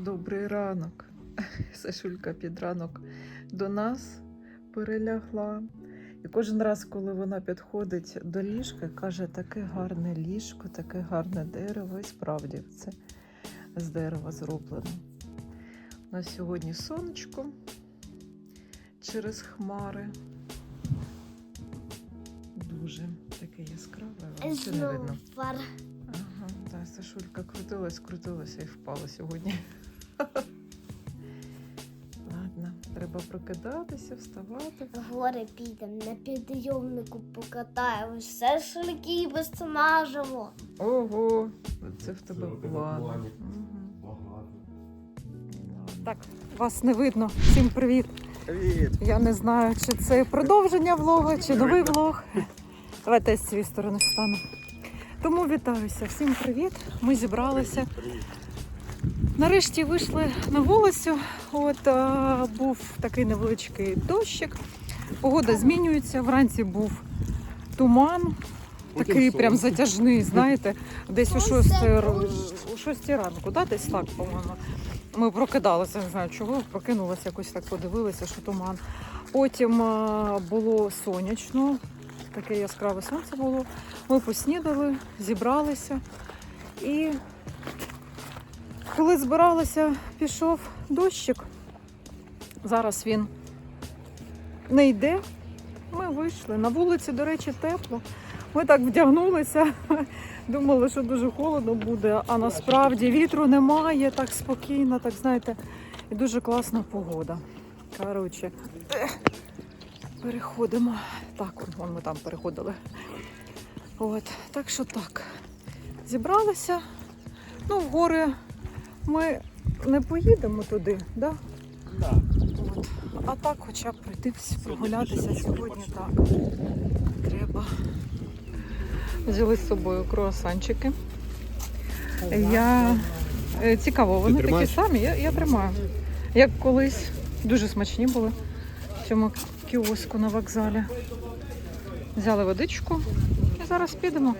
Добрий ранок. Сашулька під ранок до нас перелягла. І кожен раз, коли вона підходить до ліжка, каже, таке гарне ліжко, таке гарне дерево. І справді це з дерева зроблено. У нас сьогодні сонечко через хмари. Дуже таке яскраве, ще не видно. Ага, так, Сашулька крутилась, крутилася і впала сьогодні. Ладно, треба прокидатися, вставати. В гори підемо, на підйомнику покатаємось, все шляхи виснажимо. Ого, це в тебе план. Так, вас не видно. Всім привіт. Привіт! Я не знаю, чи це продовження влога, чи новий влог. Давайте я з цієї сторони встану. Тому вітаюся. Всім привіт. Ми зібралися. Нарешті вийшли на вулицю. От а, був такий невеличкий дощик. Погода змінюється. Вранці був туман, такий прям затяжний, знаєте, десь у 6, дощ. у 6 ранку, да? десь так, по-моєму. Ми прокидалися, не знаю чого, прокинулися, якось так подивилися, що туман. Потім а, було сонячно, таке яскраве сонце було. Ми поснідали, зібралися і коли збиралися, пішов дощик. Зараз він не йде. Ми вийшли. На вулиці, до речі, тепло. Ми так вдягнулися, думали, що дуже холодно буде, а насправді вітру немає, так спокійно, так знаєте, і дуже класна погода. Коротше, переходимо. Так, вон ми там переходили. От, так що так. Зібралися. Ну, в гори ми не поїдемо туди, да? Да. От. А так хоча б прийти прогулятися сьогодні так. Треба. Взяли з собою круасанчики. Я... е, Цікаво, вони такі самі, я, я тримаю. Як колись дуже смачні були в цьому кіоску на вокзалі. Взяли водичку і зараз підемо.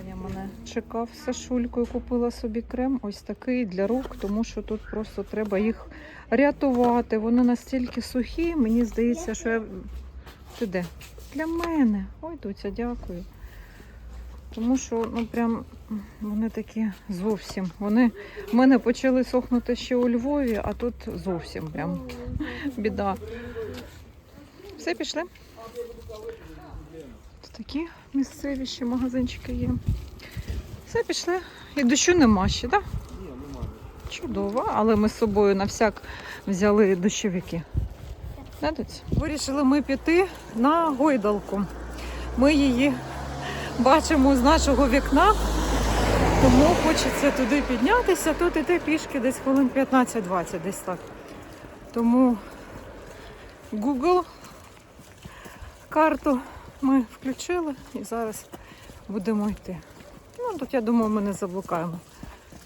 Чекав з Сашулькою, купила собі крем ось такий для рук, тому що тут просто треба їх рятувати. Вони настільки сухі, мені здається, що я. Ти де? Для мене. Ой, Дуця, дякую. Тому що ну прям вони такі зовсім. Вони в мене почали сохнути ще у Львові, а тут зовсім прям біда. Все, пішли. Тут такі місцеві ще магазинчики є. Все, пішли. І дощу нема ще, так? Ні, немає. Чудово, але ми з собою на всяк взяли дощовики. Вирішили ми піти на гойдалку. Ми її бачимо з нашого вікна, тому хочеться туди піднятися. Тут іти пішки десь хвилин 15-20, десь так. Тому Google карту ми включили і зараз будемо йти. Ну, тут я думаю, ми не заблукаємо.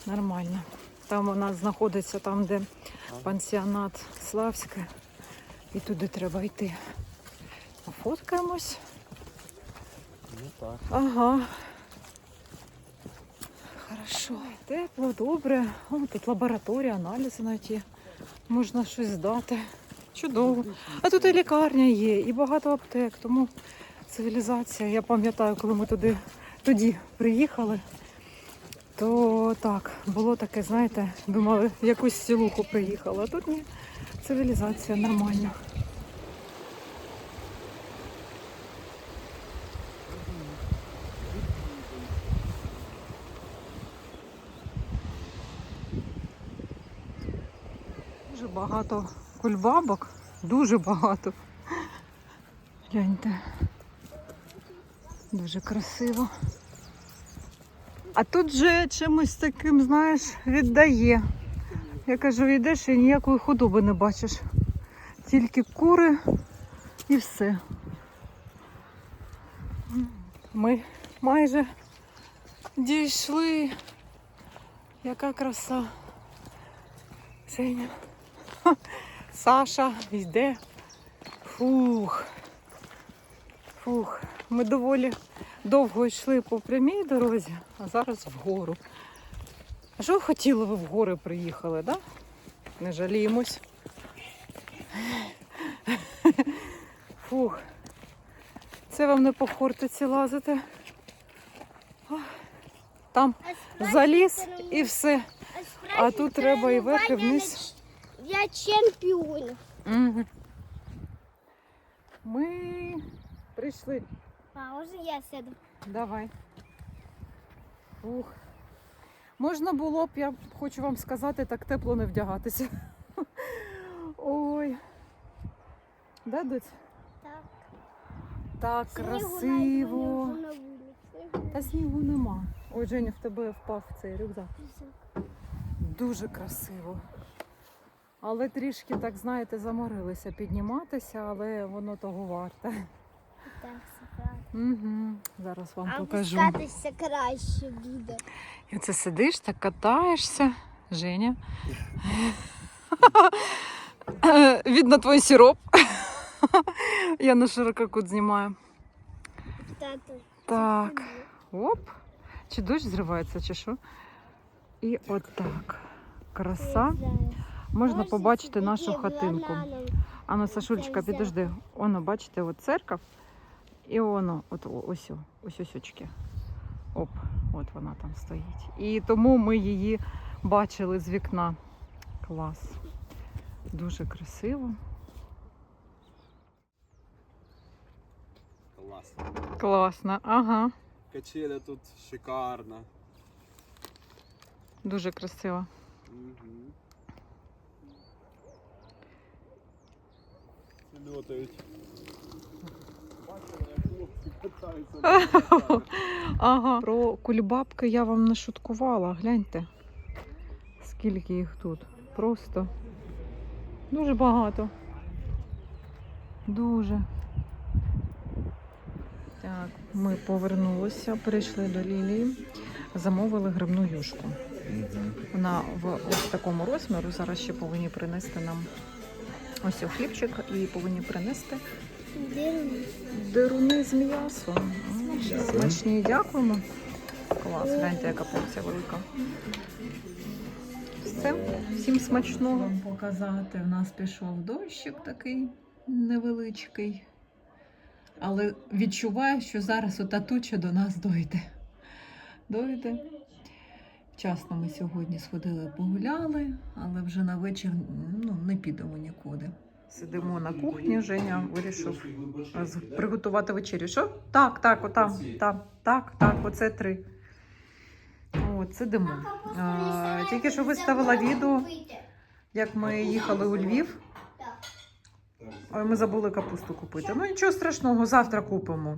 Нормально. Там у нас знаходиться там, де пансіонат Славське. І туди треба йти. Пофоткаємось. Ну так. Ага. Хорошо. Тепло, добре. О, тут лабораторія, аналізи навіть є. Можна щось здати. Чудово. А тут і лікарня є, і багато аптек, тому цивілізація. Я пам'ятаю, коли ми туди тоді приїхали, то так, було таке, знаєте, думали, в якусь сілуху приїхали, а тут ні, цивілізація нормальна. Дуже багато кульбабок, дуже багато. Гляньте. Дуже красиво. А тут же чимось таким, знаєш, віддає. Я кажу, йдеш і ніякої худоби не бачиш. Тільки кури і все. Ми майже дійшли. Яка краса. Женя. Саша йде. Фух. Фух. Ми доволі довго йшли по прямій дорозі, а зараз вгору. А що хотіли ви в гори приїхали, так? Да? Не жаліємось. Фух. Це вам не по хортиці лазити. Там заліз і все. А тут треба і вверх, і вниз. Я чемпіон. Ми прийшли. А може я сяду? Давай. Ух. Можна було б, я хочу вам сказати, так тепло не вдягатися. Ой. Да, доць? Так. Так красиво. Та снігу нема. Ой, Женя, в тебе впав цей рюкзак. Дуже красиво. Але трішки, так знаєте, заморилися підніматися, але воно того варте. Так. Угу. Зараз вам А покажу. пускатися краще буде. І це сидиш, так катаєшся. Женя. Видно твій сироп. Я на ширококут знімаю. Тато. Так. Оп. Чи дощ зривається, чи що? І отак. Краса. Можна побачити нашу хатинку. Ану, Сашульчика, Це підожди. Оно, бачите, от церква. І воно, от ось, ось ось очки. Оп, от вона там стоїть. І тому ми її бачили з вікна. Клас. Дуже красиво. Класно. Класно, ага. Качеля тут шикарно. Дуже красиво. Угу. Льотають. Бачила, як хлопці катаються. Ага. Про кульбабки я вам не шуткувала. Гляньте, скільки їх тут. Просто дуже багато. Дуже. Так, ми повернулися, перейшли до Лілії, замовили грибну юшку. Вона в ось такому розміру. Зараз ще повинні принести нам ось о хлібчик і повинні принести Деруни з м'ясом. Смачні, дякуємо. Клас, гляньте, яка порція велика. Все, всім смачного. Вам показати, в нас пішов дощик такий невеличкий. Але відчуваю, що зараз ота туча до нас дойде. Дойде. Вчасно ми сьогодні сходили, погуляли, але вже на вечір ну, не підемо нікуди. Сидимо на кухні, Женя вирішив приготувати вечерю. Що? Так, так, отам, там, так, так, оце три. От, сидимо. А, тільки що виставила відео, як ми їхали у Львів. Ой, ми забули капусту купити. Ну нічого страшного, завтра купимо.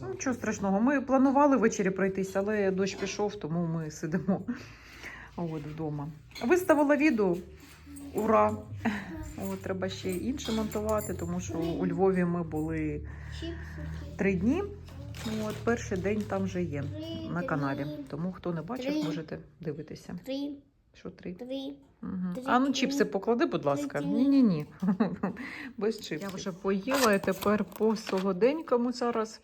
Ну, нічого страшного. Ми планували ввечері пройтися, але дощ пішов, тому ми сидимо от, вдома. Виставила відео. Ура! От, треба ще інше монтувати, тому що у Львові ми були три дні. От, перший день там вже є на каналі. Тому хто не бачив, можете дивитися. Три, Що три? три. Угу. А ну чіпси поклади, будь ласка. Ні-ні ні. Без чіпсів. Я вже поїла і тепер по солоденькому зараз.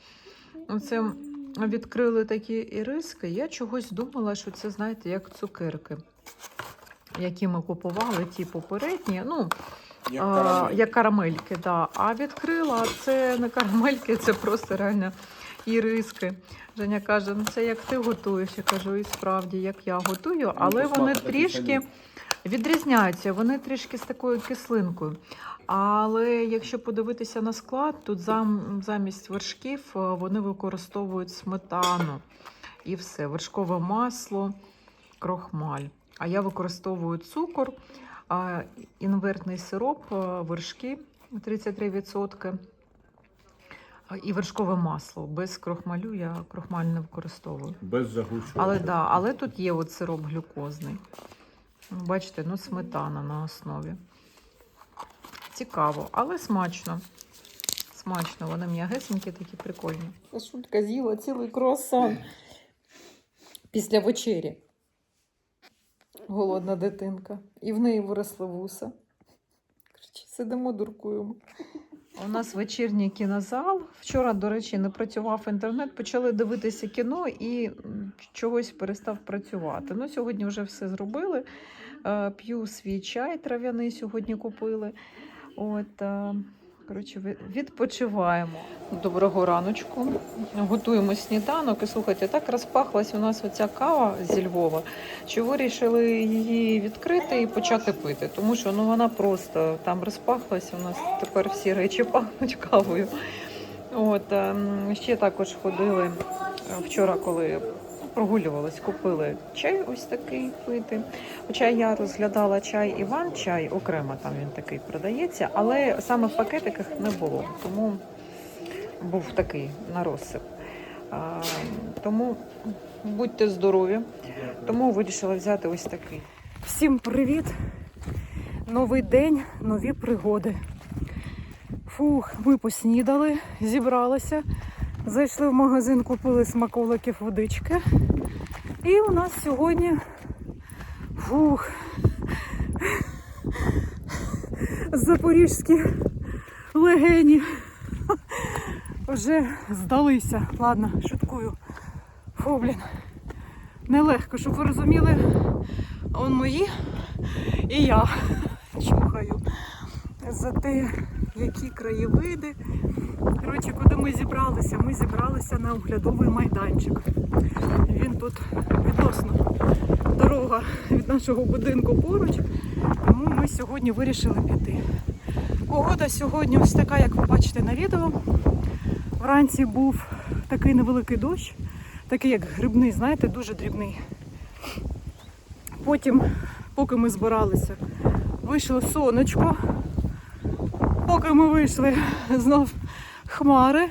Оце відкрили такі іриски. Я чогось думала, що це, знаєте, як цукерки, які ми купували, ті попередні. Ну, Як а, карамель. як карамельки, да. А відкрила, це не карамельки, це просто реально іриски. Женя каже, ну це як ти готуєш. Я кажу, і справді, як я готую, але по вони трішки відрізняються, вони трішки з такою кислинкою. Але якщо подивитися на склад, тут зам, замість вершків е, вони використовують сметану і все, вершкове масло, крохмаль. А я використовую цукор, інвертний сироп, вершки 33%. І вершкове масло. Без крохмалю я крохмаль не використовую. Без загущування. Але, да, але тут є от сироп глюкозний. Бачите, ну сметана на основі. Цікаво, але смачно. Смачно, вони м'ягесенькі, такі прикольні. Сашулька з'їла цілий круасан після вечері. Голодна дитинка. І в неї виросли вуса. Коротше, Сидимо, дуркуємо. У нас вечірній кінозал. Вчора, до речі, не працював інтернет. Почали дивитися кіно і чогось перестав працювати. Ну, сьогодні вже все зробили. Е, П'ю свій чай трав'яний сьогодні купили. От, е, коротше, відпочиваємо. Доброго раночку. Готуємо сніданок. І слухайте, так розпахлась у нас оця кава зі Львова, що вирішили її відкрити і почати пити. Тому що ну, вона просто там розпахлась. У нас тепер всі речі пахнуть кавою. От, ем, ще також ходили е, вчора, коли прогулювались, купили чай ось такий пити. Хоча я розглядала чай Іван, чай окремо там він такий продається, але саме в пакетиках не було, тому був такий на розсип. А, тому будьте здорові, тому вирішила взяти ось такий. Всім привіт! Новий день, нові пригоди. Фух, ми поснідали, зібралися, зайшли в магазин, купили смаколиків водички. І у нас сьогодні фух, запорізькі легені вже здалися. Ладно, шуткую. Фу, блін. Нелегко, щоб ви розуміли, он мої і я чухаю за те, які краєвиди. Коротше, куди ми зібралися? Ми зібралися на оглядовий майданчик. Він тут відносно дорога від нашого будинку поруч, тому ми сьогодні вирішили піти. Погода сьогодні ось така, як ви бачите на відео. Вранці був такий невеликий дощ, такий як грибний, знаєте, дуже дрібний. Потім, поки ми збиралися, вийшло сонечко. Поки ми вийшли, знов хмари.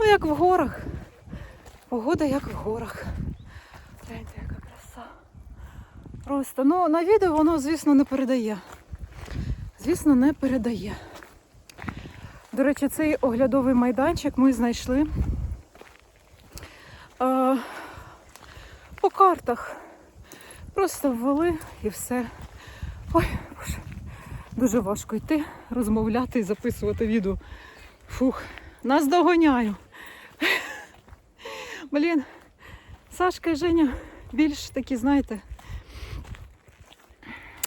Ну, як в горах. Погода як в горах. Гляньте, яка краса. Просто, ну, на відео воно, звісно, не передає. Звісно, не передає. До речі, цей оглядовий майданчик ми знайшли е, по картах. Просто ввели і все. Ой. Дуже важко йти, розмовляти і записувати відео. Фух, нас доганяю. Блін, Сашка і Женя більш такі, знаєте,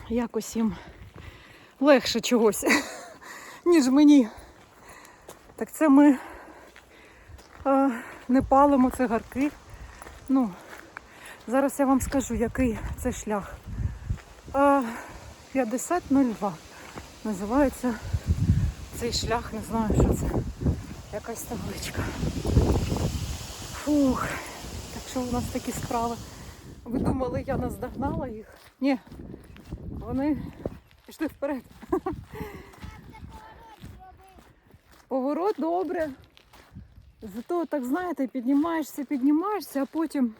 якось їм легше чогось, ніж мені. Так це ми а, не палимо цигарки. Ну, зараз я вам скажу, який це шлях. А, 5002 називається цей шлях, не знаю, що це. Якась табличка. Фух, так що у нас такі справи. Ви думали, я наздогнала їх? Ні. Вони пішли вперед. Поворот добре. Зато, так знаєте, піднімаєшся, піднімаєшся, а потім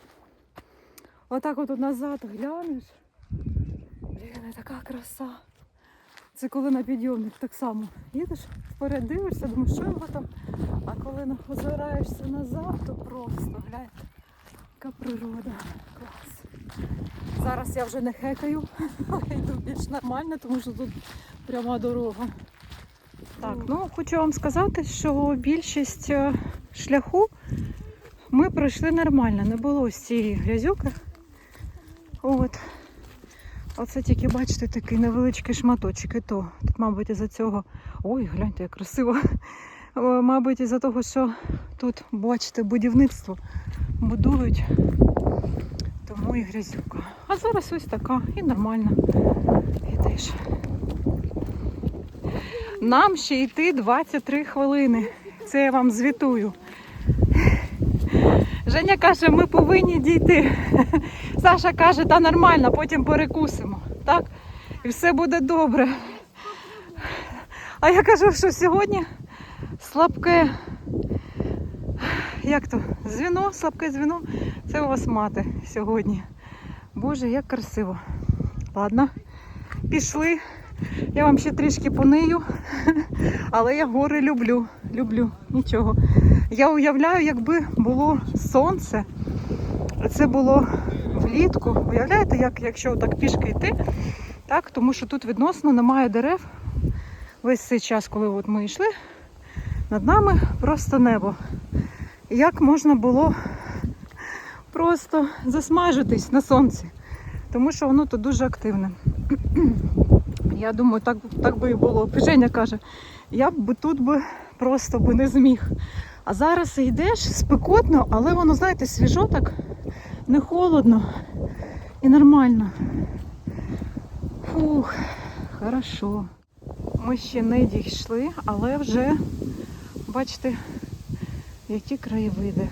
отак от назад глянеш. Блін, така краса. Це коли на підйомник так само їдеш, вперед дивишся, думаєш, що його там. А коли озираєшся назад, то просто глянь, яка природа. Клас. Зараз я вже не хекаю, а йду більш нормально, тому що тут пряма дорога. Так, ну хочу вам сказати, що більшість е, шляху ми пройшли нормально, не було ось цієї грязюки. От. Оце тільки, бачите, такий невеличкий шматочок. І то, тут, мабуть, із-за цього. Ой, гляньте, як красиво. Мабуть, із-за того, що тут, бачите, будівництво будують. Тому і грязюка. А зараз ось така і нормально. Ідеш. Нам ще йти 23 хвилини. Це я вам звітую. Женя каже, ми повинні дійти. Саша каже, та нормально, потім перекусимо. Так? І все буде добре. А я кажу, що сьогодні слабке. Як то? Звіно, слабке звіно. Це у вас мати сьогодні. Боже, як красиво. Ладно, пішли. Я вам ще трішки понию, але я гори люблю. Люблю. Нічого. Я уявляю, якби було сонце, це було влітку. Уявляєте, як якщо так пішки йти, так, тому що тут відносно немає дерев. Весь цей час, коли от ми йшли, над нами просто небо. І Як можна було просто засмажитись на сонці? тому що воно тут дуже активне. Я думаю, так, так би і було. Женя каже, я б тут би просто би не зміг. А зараз йдеш спекотно, але воно, знаєте, свіжо так, не холодно і нормально. Фух, хорошо. Ми ще не дійшли, але вже бачите, які краєвиди.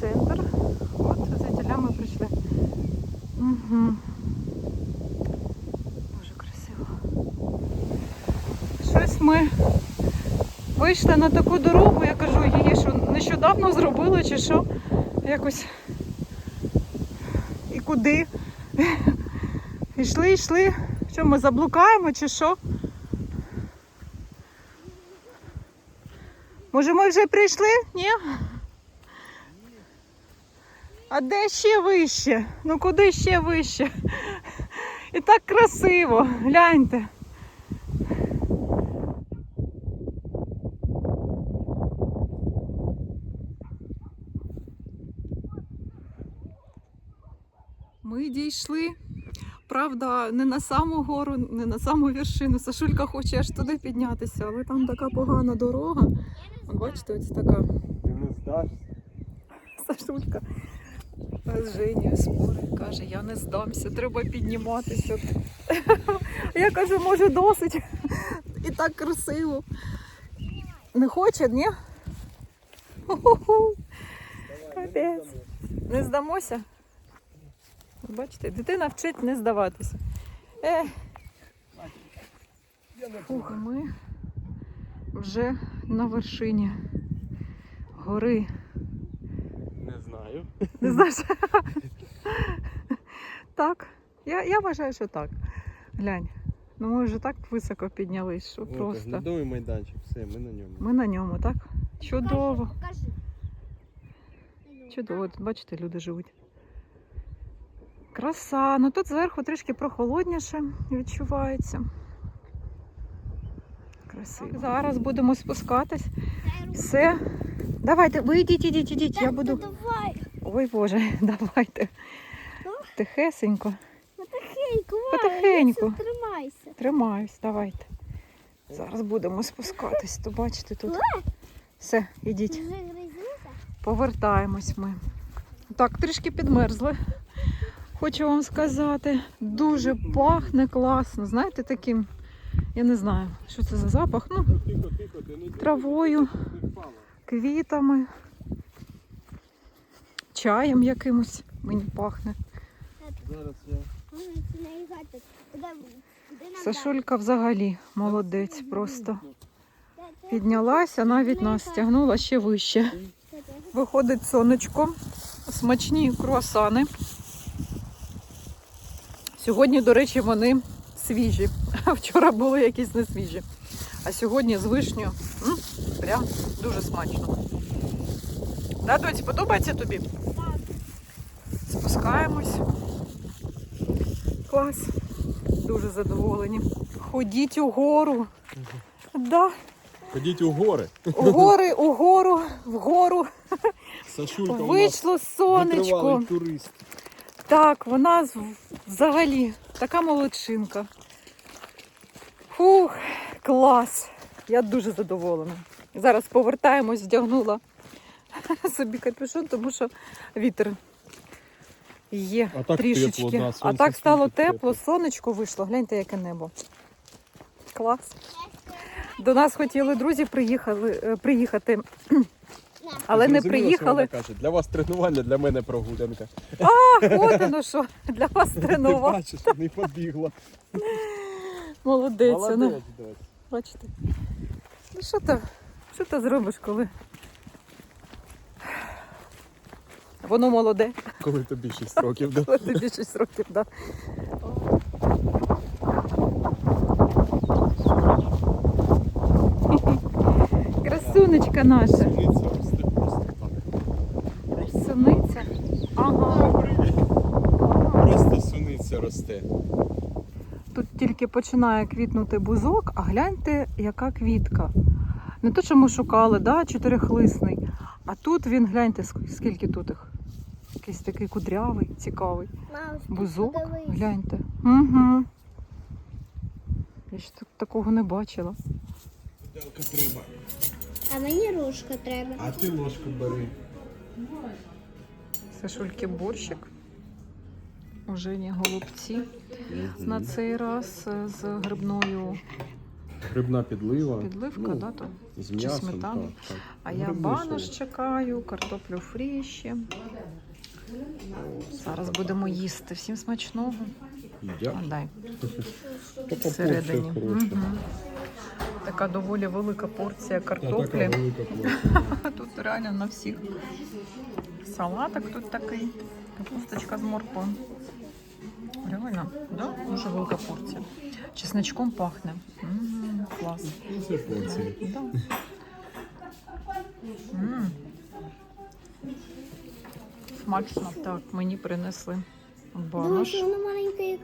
Центр. От звідтіля ми прийшли. Угу. Дуже красиво. Щось ми вийшли на таку дорогу, я кажу, її нещодавно зробили чи що. Якось. І куди? Йшли, йшли. Що ми заблукаємо чи що? Може ми вже прийшли? Ні? А де ще вище? Ну куди ще вище? І так красиво, гляньте. Ми дійшли. Правда, не на саму гору, не на саму вершину. Сашулька хоче аж туди піднятися, але там така погана дорога. Бачите, ось така. Ти не здашся. Сашулька з Женєю спорить, каже, я не здамся, треба підніматися. Я кажу, може досить. І так красиво. Не хоче, ні? Капець. Не здамося? Бачите, дитина вчить не здаватися. Е, фух, ми вже на вершині гори. Не знаю. Не знаєш? так. Я, я вважаю, що так. Глянь. Ну ми вже так високо піднялись, що просто. Наглядовий майданчик, все, ми на ньому. Ми на ньому, так? Чудово. Покажи. Чудово. От Бачите, люди живуть. Краса. Ну тут зверху трішки прохолодніше відчувається. Красиво. Зараз будемо спускатись. Все. Давайте, ви йдіть, ідіть, ідіть. Я буду. Ой Боже, давайте. Тихесенько. Потихеньку, Потихеньку. Валя, Тримайся. Тримаюсь, давайте. Зараз будемо спускатись. То бачите тут. Все, ідіть. Повертаємось ми. Так, трішки підмерзли. Хочу вам сказати, дуже пахне класно. Знаєте, таким, я не знаю, що це за запах. Ну, травою, квітами, чаєм якимось мені пахне. Сашулька взагалі молодець просто. Піднялася, навіть нас стягнула ще вище. Виходить сонечко, смачні круасани. Сьогодні, до речі, вони свіжі. Вчора були якісь не свіжі. А сьогодні з вишнею. М, Прям дуже смачно. Да, доці, подобається тобі? Так. Спускаємось. Клас. Дуже задоволені. Ходіть угору. Да. Ходіть у гори. Угори, угору, вгору. Сашулька у нас Вийшло сонечко. витривалий турист. Так, вона взагалі така молодчинка. Фух, клас. Я дуже задоволена. Зараз повертаємось, вдягнула собі капюшон, тому що вітер є А так трішечки. тепло, да, а так стало тепло, тепло. сонечко вийшло. Гляньте, яке небо. Клас. До нас хотіли друзі приїхали, е, приїхати, але не Зрозуміло, що приїхали. каже, для вас тренування, для мене прогулянка. От воно що, для вас тренував. бачиш, не побігла. Молодець. дочь. Бачите? Ну що ти, що ти зробиш, коли? Воно молоде, Коли тобі 6 років. да? коли тобі 6 років, да. Красунечка наша. Суниця росте просто так. Суниця. Ага. Просто росте. Тут тільки починає квітнути бузок, а гляньте, яка квітка. Не то, що ми шукали, да, чотирихлисний. А тут він, гляньте, скільки тут їх якийсь такий кудрявий, цікавий. Мам, Бузок, подивись. гляньте. Угу. Я ж так- такого не бачила. Виделка треба. А мені ручка треба. А ти ложку бери. Сашульки борщик. Уже не голубці. На цей раз е, з грибною Грибна підлива. підливка, Ну, да, то? З чи сметана? так, так. А я банош чекаю, картоплю фрі ще. Зараз будемо їсти. Всім смачного. Дай. Всередині. Мгм. Така доволі велика порція картоплі. велика порція. Тут реально на всіх. Салатик тут такий. Капусточка з морквою. Реально, да? Дуже велика порція. Чесночком пахне. М, клас. Ну, Це порція. Да. М. Смачно. Так, мені принесли банош. воно маленьке.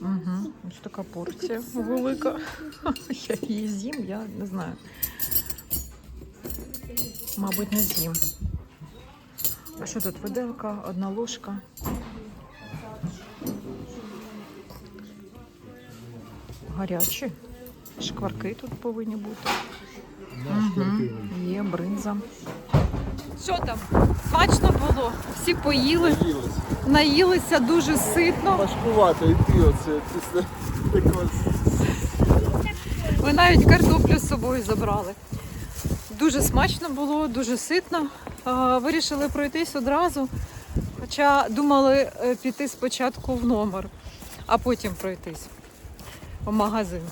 Угу. Ось така порція велика. Я її з'їм, я не знаю. Мабуть, не з'їм. А що тут? Виделка, одна ложка. Гарячі. Шкварки тут повинні бути. Угу. Є бринза. Що там? Смачно було? Всі поїли, наїлися дуже ситно. Важкувато йти оце після такого. Ви навіть картоплю з собою забрали. Дуже смачно було, дуже ситно. А, Вирішили пройтись одразу. Хоча думали е, піти спочатку в номер, а потім пройтись в магазин.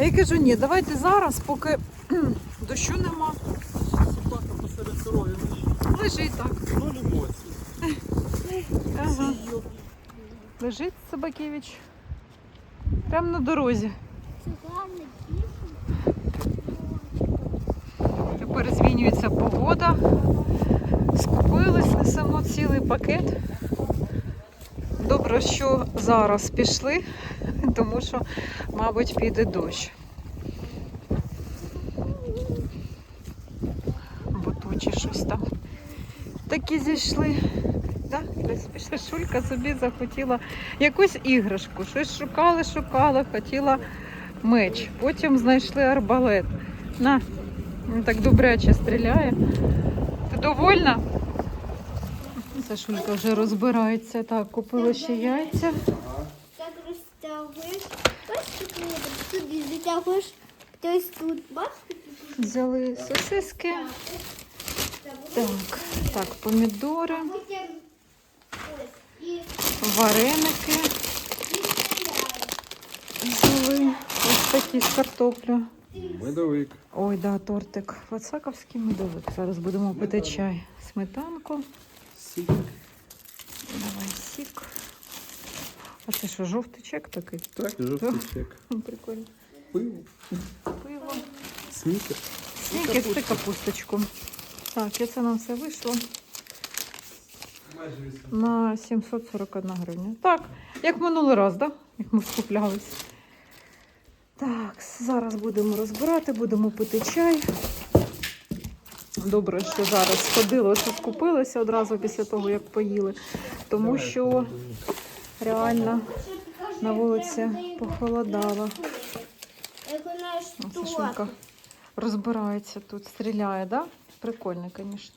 А я кажу, ні, давайте зараз, поки дощу нема. Собака посеред дороги лежить. Так. Ноль емоцій. Лежить Собакевич. Прямо на дорозі. Тепер змінюється погода. Скупились, несемо цілий пакет. Добре, що зараз пішли, тому що, мабуть, піде дощ. Бо тучі щось там. Такі зійшли. Да? Шулька собі захотіла якусь іграшку. Щось шукали, шукали, хотіла меч. Потім знайшли арбалет. На, він так добряче стріляє. Ти довольна? Сашулька вже розбирається. Так, купила ще яйця. Бачиш, як воно так туди затягуєш. Тобто тут, бачиш? Взяли сосиски. Так, так, помідори, ось. Вареники взяли. Ось такі з картоплю. Медовик. Ой, да, тортик. Вацаковський медовик. Зараз будемо пити чай. Сметанку. Сік. Давай сік. А це що, жовтий чек такий? Так, жовтий чек. Прикольно. Пиво. Пиво. Снікер. Снікерс і капусточку. Так, і це нам все вийшло на 741 гривня. Так, як минулий раз, да? як ми скуплялись. Так, зараз будемо розбирати, будемо пити чай. Добре, що зараз сходили, що скупилися одразу після того, як поїли. Тому що реально на вулиці похолодало. Сашунка розбирається тут, стріляє, да? Прикольно, звісно.